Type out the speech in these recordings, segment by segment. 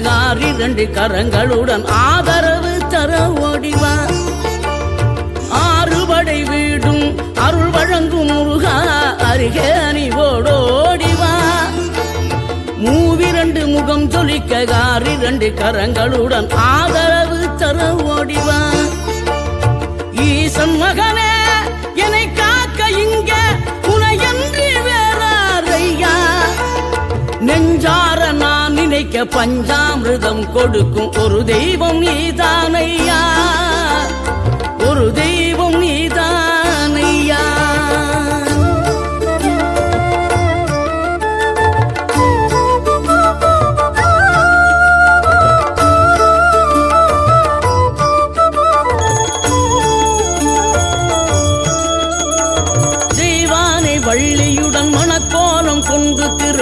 சொலிக்க இரண்டு கரங்களுடன் ஆதரவு தர ஓடிவார். ஆறுபடை வீடும் அருள் வழங்கும் முருகா அருகே அணிவோடு ஓடோடி மூவிரண்டு முகம் சொலிக்க இரண்டு கரங்களுடன் ஆதரவு தர ஓடி ஈசன் மகனே நான் நினைக்க கொடுக்கும் ஒரு தெய்வம் நீதானையா? ஒரு தெய்வம்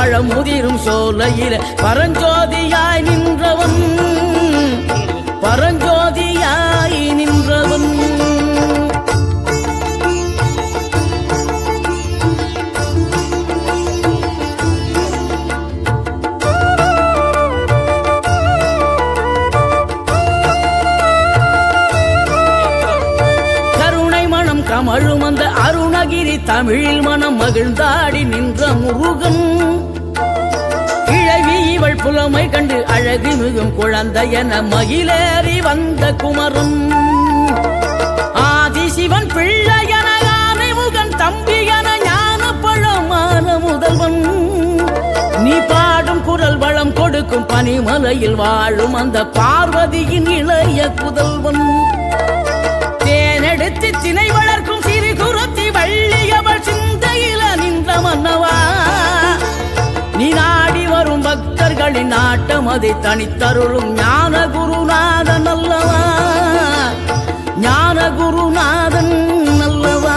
பழமுதிரும் பழம் சோலையில. பரஞ்சோதியாய் நின்றவன். பரஞ்சோதியாய் நின்ற கமழும் அருணகிரி தமிழில் மனம் மகிழ்ந்தாடி நின்ற முருகன். கிழவி இவள் புலமை கண்டு அழகு மிகும் குழந்தை என மகிழேறி வந்த குமரன். ஆதி சிவன் பிள்ளை என முகன் தம்பி என ஞான பழமான முதல்வன். நீ பாடும் குரல் வளம் கொடுக்கும் பனிமலையில் வாழும் அந்த பார்வதியின் இளைய புதல்வன். தேனெடுத்து திணை வளர்க்கும் நாட்டம் அதை தனித்தருளும் ஞான குருநாதன் அல்லவா? ஞான குருநாதன் அல்லவா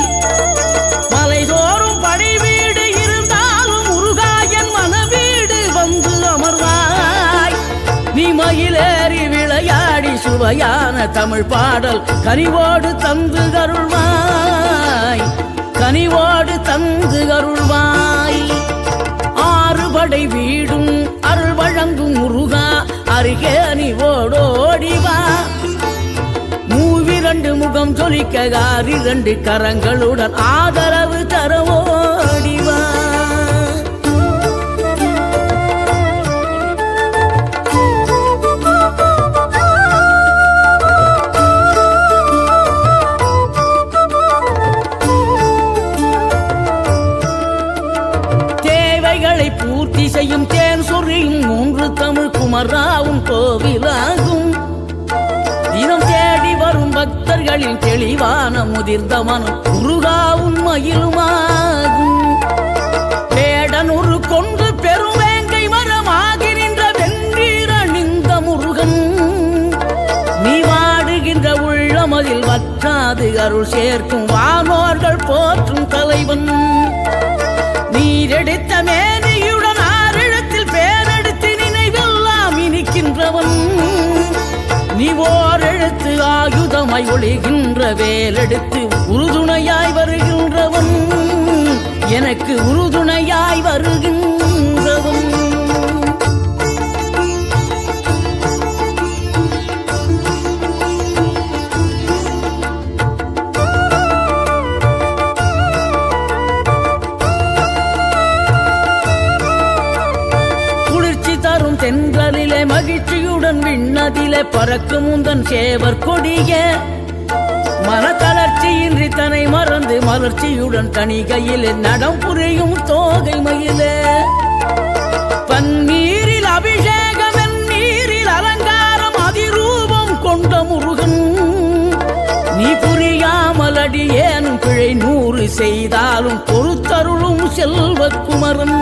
விளையாடி தமிழ் பாடல் கனிவோடு தந்து அருள்வாய். கனிவோடு தந்து அருள்வாய். ஆறுபடை வீடும் அருள் வழங்கும் முருகா அருகே அணிவோடோடிவா மூவிரண்டு முகம் சொலிக்க இரண்டு கரங்களுடன் ஆதரவு தரும். திசையும் தேன் சொறியும் மூன்று தமிழ் குமராவும் கோவிலாகும். தினம் தேடி வரும் பக்தர்களின் தெளிவான முதிர்ந்த மனம் குருகாவும் மயிலுமாகும். வேடனூறு கொண்டு பெருவேங்கை மரமாகி நின்ற வென்றீர் அணிந்த முருகன். நீ வாடுகின்ற உள்ளமதில் வற்றாது அருள் சேர்க்கும் வானோர்கள் போற்றும் தலைவன். நீரெடுத்த மேல் ஓர் எழுத்து ஆயுதமாய் ஒளிகின்ற வேலெடுத்து உறுதுணையாய் வருகின்றவன். தென்றலிலே மகிழ்ச்சியுடன் விண்ணதிலே பறக்கும் உந்தன் சேவர் கொடிய. மனத்தளர்ச்சியின்றி தன்னை மறந்து மலர்ச்சியுடன் தணிகையிலே நடம் புரியும் தோகை மயிலே. பன்னீரில் அபிஷேகம் நீரில் அலங்காரம் அதிரூபம் கொண்ட முருகன். நீ புரியாமல் அடியேனும் பிழை நூறு செய்தாலும் பொறுத்தருளும் செல்வக்குமரன்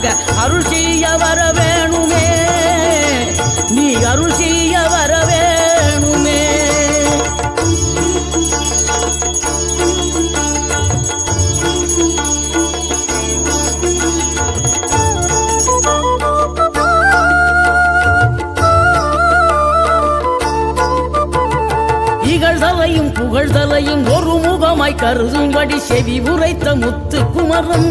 அருளாக அருள் செய்ய வர வேணுமே நீ அருள் செய்ய வர வேணுமே இகழ்தலையும் புகழ்தலையும் ஒரு முகமாய் கருதும்படி செவி உரைத்த முத்து குமரன்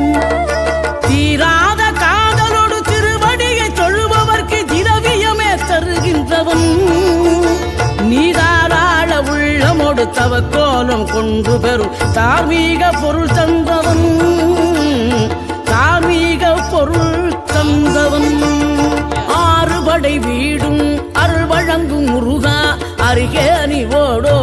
தவக்கோலம் கொண்டு பெறும். தார்மீக பொருள் தந்தவன் தார்மீக பொருள் தந்தவன். ஆறுபடை வீடும் அருள் வழங்கும் முருகா அருகே நீ ஓடோ